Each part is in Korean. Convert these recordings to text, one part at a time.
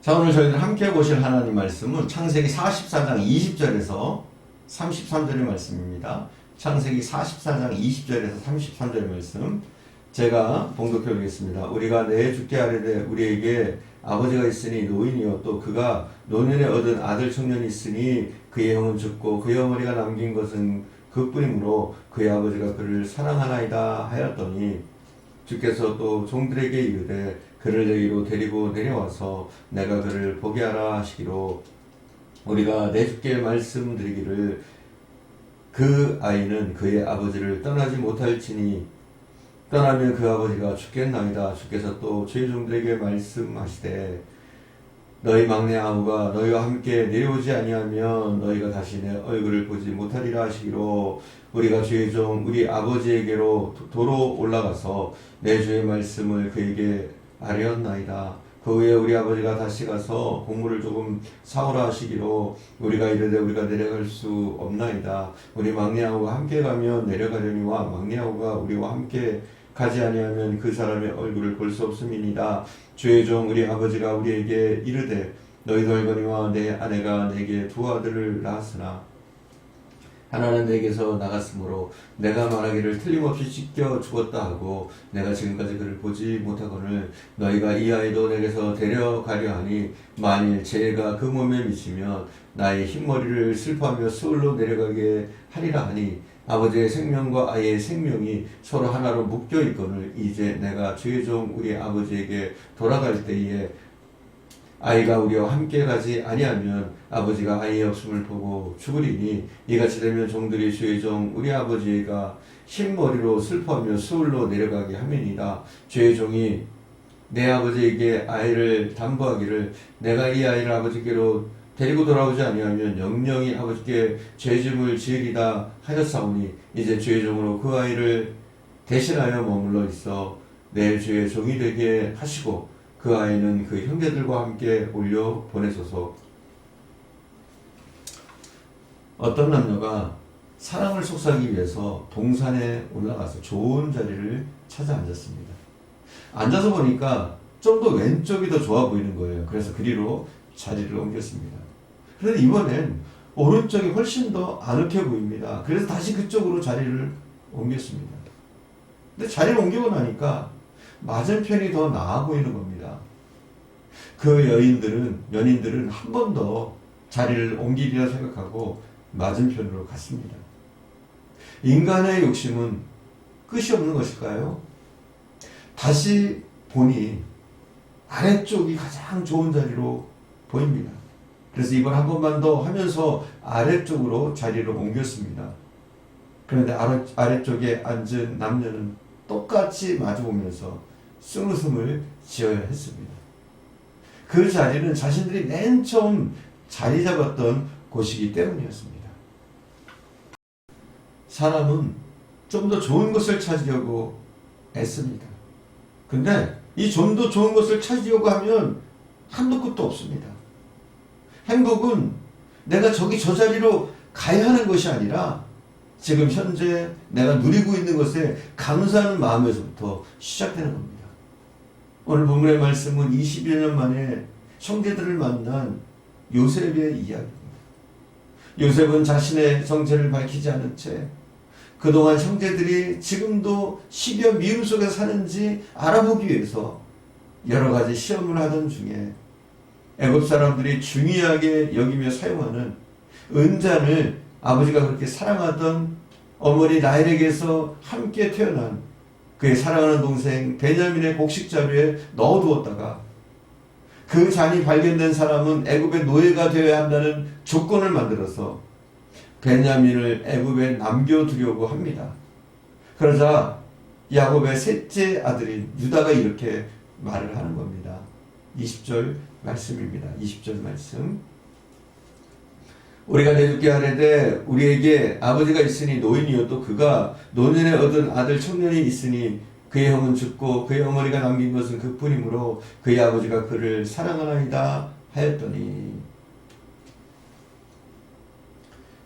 자, 오늘 저희들 함께 보실 하나님 말씀은 창세기 44장 20절에서 33절의 말씀입니다. 창세기 44장 20절에서 33절의 말씀. 제가 봉독해 보겠습니다. 우리가 내 죽게 하려되 우리에게 아버지가 있으니 노인이요 또 그가 노년에 얻은 아들 청년이 있으니 그의 형은 죽고 그의 어머니가 남긴 것은 그뿐이므로 그의 아버지가 그를 사랑하나이다 하였더니 주께서 또 종들에게 이르되 그를 여기로 데리고 내려와서 내가 그를 보게 하라 하시기로 우리가 내 주께 말씀드리기를 그 아이는 그의 아버지를 떠나지 못할지니 떠나면 그 아버지가 죽겠나이다. 주께서 또 주의 종들에게 말씀하시되 너희 막내 아우가 너희와 함께 내려오지 아니하면 너희가 다시 내 얼굴을 보지 못하리라 하시기로 우리가 주의 종 우리 아버지에게로 도- 도로 올라가서 내 주의 말씀을 그에게 아뢰었나이다. 그 후에 우리 아버지가 다시 가서 곡물을 조금 사오라 하시기로 우리가 이르되 우리가 내려갈 수 없나이다. 우리 막내 아우가 함께 가면 내려가려니와 막내 아우가 우리와 함께 가지 아니하면 그 사람의 얼굴을 볼 수 없음이니이다. 주의 종 우리 아버지가 우리에게 이르되 너희 덜거니와 내 아내가 내게 두 아들을 낳았으나 하나는 내게서 나갔으므로 내가 말하기를 틀림없이 찢겨 죽었다 하고 내가 지금까지 그를 보지 못하거늘 너희가 이 아이도 내게서 데려가려 하니 만일 죄가 그 몸에 미치면 나의 흰머리를 슬퍼하며 수울로 내려가게 하리라 하니 아버지의 생명과 아이의 생명이 서로 하나로 묶여 있거늘 이제 내가 주의 종 우리 아버지에게 돌아갈 때에 아이가 우리와 함께 가지 아니하면 아버지가 아이의 없음을 보고 죽으리니 이같이 되면 종들이 주의 종 우리 아버지가 흰머리로 슬퍼하며 수울로 내려가게 함이니라. 주의 종이 내 아버지에게 아이를 담보하기를 내가 이 아이를 아버지께로 데리고 돌아오지 아니하면 영영이 아버지께 죄짐을 지으리다 하였사오니 이제 주의 종으로 그 아이를 대신하여 머물러 있어 내 주의 종이 되게 하시고 그 아이는 그 형제들과 함께 올려 보내소서. 어떤 남녀가 사랑을 속삭이기 위해서 동산에 올라가서 좋은 자리를 찾아 앉았습니다. 앉아서 보니까 좀 더 왼쪽이 더 좋아 보이는 거예요. 그래서 그리로 자리를 옮겼습니다. 그런데 이번엔 오른쪽이 훨씬 더 아늑해 보입니다. 그래서 다시 그쪽으로 자리를 옮겼습니다. 근데 자리를 옮기고 나니까 맞은편이 더 나아 보이는 겁니다. 그 여인들은, 연인들은 한 번 더 자리를 옮기리라 생각하고 맞은편으로 갔습니다. 인간의 욕심은 끝이 없는 것일까요? 다시 보니 아래쪽이 가장 좋은 자리로 보입니다. 그래서 이걸 한 번만 더 하면서 아래쪽으로 자리를 옮겼습니다. 그런데 아래, 아래쪽에 앉은 남녀는 똑같이 마주보면서 쓴웃음을 지어야 했습니다. 그 자리는 자신들이 맨 처음 자리 잡았던 곳이기 때문이었습니다. 사람은 좀 더 좋은 것을 찾으려고 애씁니다. 근데 이 좀 더 좋은 것을 찾으려고 하면 한도 끝도 없습니다. 행복은 내가 저기 저 자리로 가야 하는 것이 아니라 지금 현재 내가 누리고 있는 것에 감사하는 마음에서부터 시작되는 겁니다. 오늘 본문의 말씀은 20여 년 만에 형제들을 만난 요셉의 이야기입니다. 요셉은 자신의 정체를 밝히지 않은 채 그동안 형제들이 지금도 시련 미움 속에 사는지 알아보기 위해서 여러 가지 시험을 하던 중에 애굽 사람들이 중요하게 여기며 사용하는 은잔을 아버지가 그렇게 사랑하던 어머니 라헬에게서 함께 태어난 그의 사랑하는 동생 베냐민의 곡식 자루에 넣어두었다가 그 잔이 발견된 사람은 애굽의 노예가 되어야 한다는 조건을 만들어서 베냐민을 애굽에 남겨두려고 합니다. 그러자 야곱의 셋째 아들인 유다가 이렇게 말을 하는 겁니다. 20절 말씀입니다. 20절 말씀. 우리가 내줄게 하려되 우리에게 아버지가 있으니 노인이어도 그가 노년에 얻은 아들 청년이 있으니 그의 형은 죽고 그의 어머니가 남긴 것은 그뿐이므로 그의 아버지가 그를 사랑하나이다 하였더니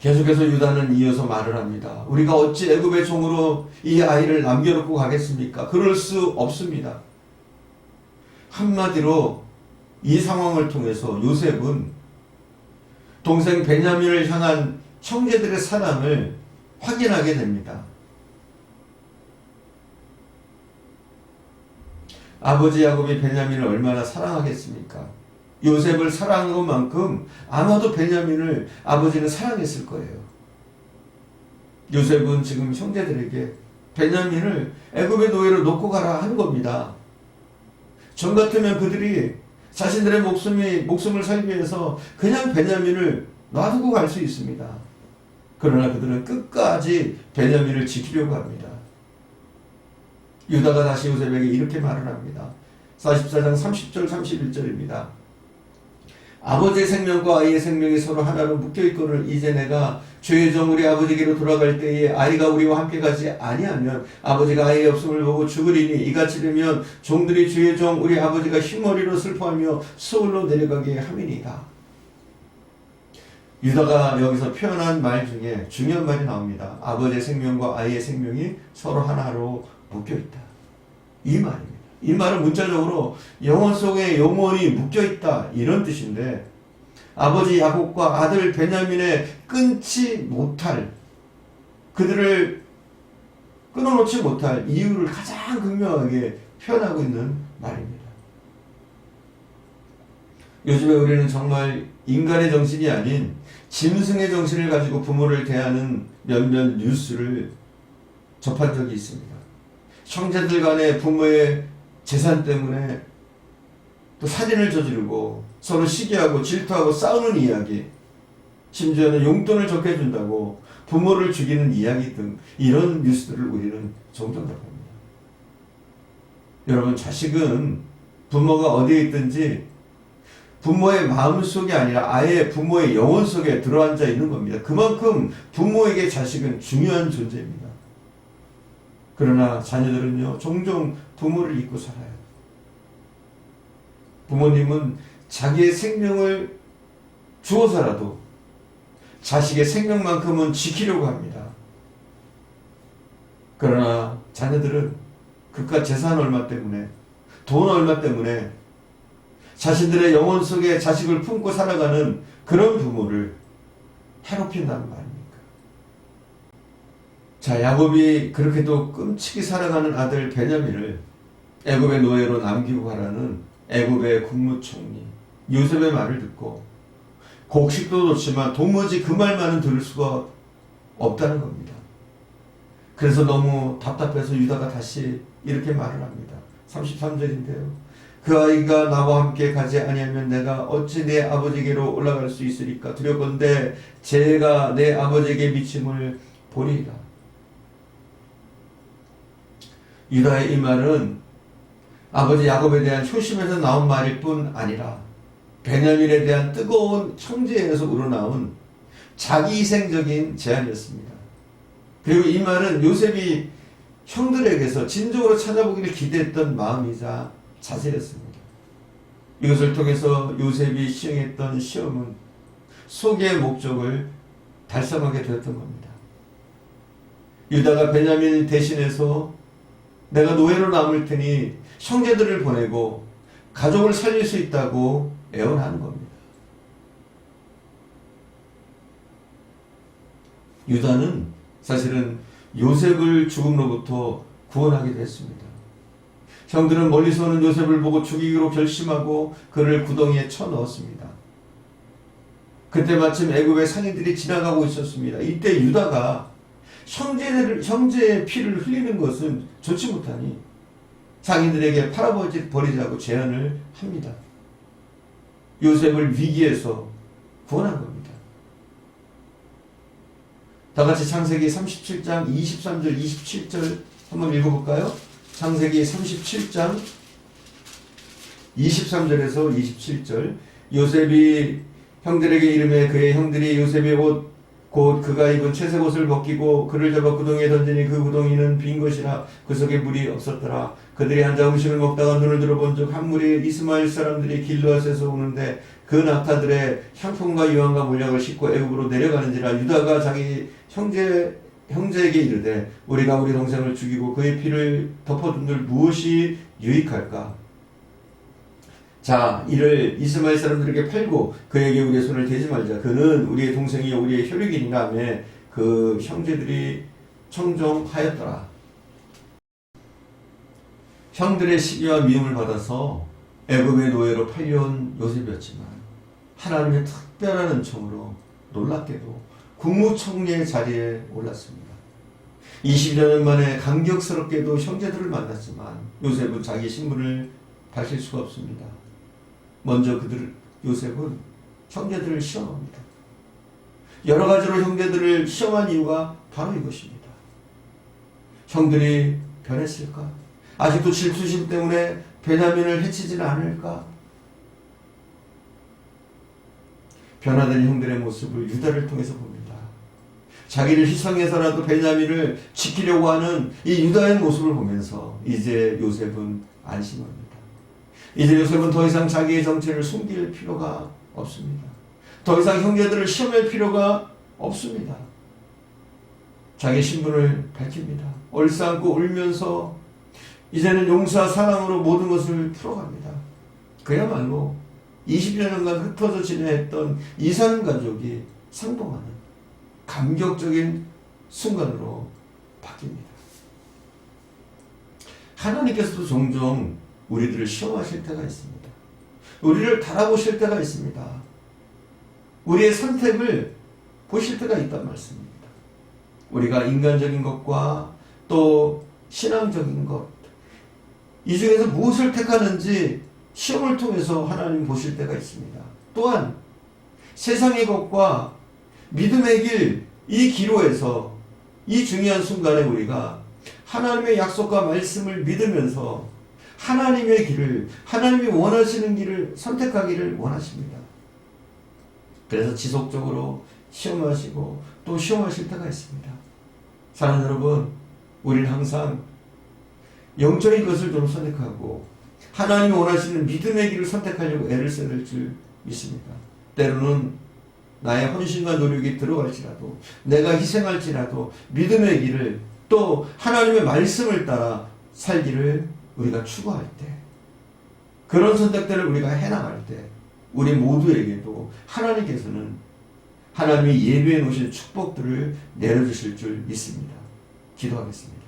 계속해서 유다는 이어서 말을 합니다. 우리가 어찌 애굽의 종으로 이 아이를 남겨놓고 가겠습니까? 그럴 수 없습니다. 한마디로 이 상황을 통해서 요셉은 동생 베냐민을 향한 형제들의 사랑을 확인하게 됩니다. 아버지 야곱이 베냐민을 얼마나 사랑하겠습니까? 요셉을 사랑한 것만큼 아마도 베냐민을 아버지는 사랑했을 거예요. 요셉은 지금 형제들에게 베냐민을 애굽의 노예로 놓고 가라 하는 겁니다. 전 같으면 그들이 자신들의 목숨이 목숨을 살기 위해서 그냥 베냐민을 놔두고 갈 수 있습니다. 그러나 그들은 끝까지 베냐민을 지키려고 합니다. 유다가 다시 요셉에게 이렇게 말을 합니다. 44장 30절 31절입니다. 아버지의 생명과 아이의 생명이 서로 하나로 묶여 있거늘 이제 내가 죄의 종 우리 아버지께로 돌아갈 때에 아이가 우리와 함께 가지 아니하면 아버지가 아이의 없음을 보고 죽으리니 이같이 되면 종들이 죄의 종 우리 아버지가 흰머리로 슬퍼하며 서울로 내려가게 함이니이다. 유다가 여기서 표현한 말 중에 중요한 말이 나옵니다. 아버지의 생명과 아이의 생명이 서로 하나로 묶여 있다. 이 말입니다. 이 말은 문자적으로 영혼 속에 영혼이 묶여 있다 이런 뜻인데 아버지 야곱과 아들 베냐민의 끊지 못할 그들을 끊어놓지 못할 이유를 가장 극명하게 표현하고 있는 말입니다. 요즘에 우리는 정말 인간의 정신이 아닌 짐승의 정신을 가지고 부모를 대하는 몇몇 뉴스를 접한 적이 있습니다. 형제들 간의 부모의 재산 때문에 또 살인을 저지르고 서로 시기하고 질투하고 싸우는 이야기, 심지어는 용돈을 적게 준다고 부모를 죽이는 이야기 등 이런 뉴스들을 우리는 종종 접합니다. 여러분, 자식은 부모가 어디에 있든지 부모의 마음 속이 아니라 아예 부모의 영혼 속에 들어앉아 있는 겁니다. 그만큼 부모에게 자식은 중요한 존재입니다. 그러나 자녀들은요, 종종 부모를 잊고 살아요. 부모님은 자기의 생명을 주어서라도 자식의 생명만큼은 지키려고 합니다. 그러나 자녀들은 그깟 재산 얼마 때문에, 돈 얼마 때문에 자신들의 영혼 속에 자식을 품고 살아가는 그런 부모를 해롭힌다는 말입니까? 자, 야곱이 그렇게도 끔찍이 살아가는 아들 베냐민을 애굽의 노예로 남기고 가라는 애굽의 국무총리 요셉의 말을 듣고 곡식도 좋지만 도무지 그 말만은 들을 수가 없다는 겁니다. 그래서 너무 답답해서 유다가 다시 이렇게 말을 합니다. 33절인데요. 그 아이가 나와 함께 가지 아니하면 내가 어찌 내 아버지께로 올라갈 수 있으리까 두렵건대 제가 내 아버지에게 미침을 보리이다. 유다의 이 말은 아버지 야곱에 대한 효심에서 나온 말일 뿐 아니라 베냐민에 대한 뜨거운 형제에서 우러나온 자기희생적인 제안이었습니다. 그리고 이 말은 요셉이 형들에게서 진정으로 찾아보기를 기대했던 마음이자 자세였습니다. 이것을 통해서 요셉이 시행했던 시험은 소개의 목적을 달성하게 되었던 겁니다. 유다가 베냐민 대신해서 내가 노예로 남을 테니 형제들을 보내고 가족을 살릴 수 있다고 애원하는 겁니다. 유다는 사실은 요셉을 죽음로부터 구원하게 됐습니다. 형들은 멀리서 오는 요셉을 보고 죽이기로 결심하고 그를 구덩이에 쳐 넣었습니다. 그때 마침 애굽의 상인들이 지나가고 있었습니다. 이때 유다가 형제를, 형제의 피를 흘리는 것은 좋지 못하니 상인들에게 팔아버리자고 제안을 합니다. 요셉을 위기에서 구원한 겁니다. 다 같이 창세기 37장 23절 27절 한번 읽어볼까요? 창세기 37장 23절에서 27절 요셉이 형들에게 이름해 그의 형들이 요셉의 옷 곧 그가 입은 채색 옷을 벗기고 그를 잡아 구덩이에 던지니 그 구덩이는 빈 것이라 그 속에 물이 없었더라 그들이 앉아 음식을 먹다가 눈을 들어본 적한 무리 이스마엘 사람들이 길르앗에서 오는데 그 낙타들의 향품과 유황과 물약을 싣고 애굽으로 내려가는지라 유다가 자기 형제 형제에게 이르되 우리가 우리 동생을 죽이고 그의 피를 덮어둔들 무엇이 유익할까? 자, 이를 이스마엘 사람들에게 팔고 그에게 우리의 손을 대지 말자. 그는 우리의 동생이 우리의 혈육이니라 하며 그 형제들이 청정하였더라. 형들의 시기와 미움을 받아서 애굽의 노예로 팔려온 요셉이었지만 하나님의 특별한 은총으로 놀랍게도 국무총리의 자리에 올랐습니다. 20년 만에 감격스럽게도 형제들을 만났지만 요셉은 자기 신분을 밝힐 수가 없습니다. 먼저 그들 요셉은 형제들을 시험합니다. 여러 가지로 형제들을 시험한 이유가 바로 이것입니다. 형들이 변했을까? 아직도 질투심 때문에 베냐민을 해치지는 않을까? 변화된 형들의 모습을 유다를 통해서 봅니다. 자기를 희생해서라도 베냐민을 지키려고 하는 이 유다의 모습을 보면서 이제 요셉은 안심합니다. 이제 요셉은 더 이상 자기의 정체를 숨길 필요가 없습니다. 더 이상 형제들을 시험할 필요가 없습니다. 자기 신분을 밝힙니다. 얼싸안고 울면서 이제는 용서와 사랑으로 모든 것을 풀어갑니다. 그야말로 20년간 흩어져 지내했던 이산 가족이 상봉하는 감격적인 순간으로 바뀝니다. 하나님께서도 종종 우리들을 시험하실 때가 있습니다. 우리를 달아보실 때가 있습니다. 우리의 선택을 보실 때가 있단 말씀입니다. 우리가 인간적인 것과 또 신앙적인 것, 이 중에서 무엇을 택하는지 시험을 통해서 하나님 보실 때가 있습니다. 또한 세상의 것과 믿음의 길, 이 기로에서 이 중요한 순간에 우리가 하나님의 약속과 말씀을 믿으면서 하나님의 길을, 하나님이 원하시는 길을 선택하기를 원하십니다. 그래서 지속적으로 시험하시고 또 시험하실 때가 있습니다. 사랑하는 여러분, 우리는 항상 영적인 것을 좀 선택하고 하나님이 원하시는 믿음의 길을 선택하려고 애를 써야 될 줄 믿습니다. 때로는 나의 헌신과 노력이 들어갈지라도 내가 희생할지라도 믿음의 길을 또 하나님의 말씀을 따라 살기를 우리가 추구할 때 그런 선택들을 우리가 해나갈 때 우리 모두에게도 하나님께서는 하나님이 예비해 놓으신 축복들을 내려주실 줄 믿습니다. 기도하겠습니다.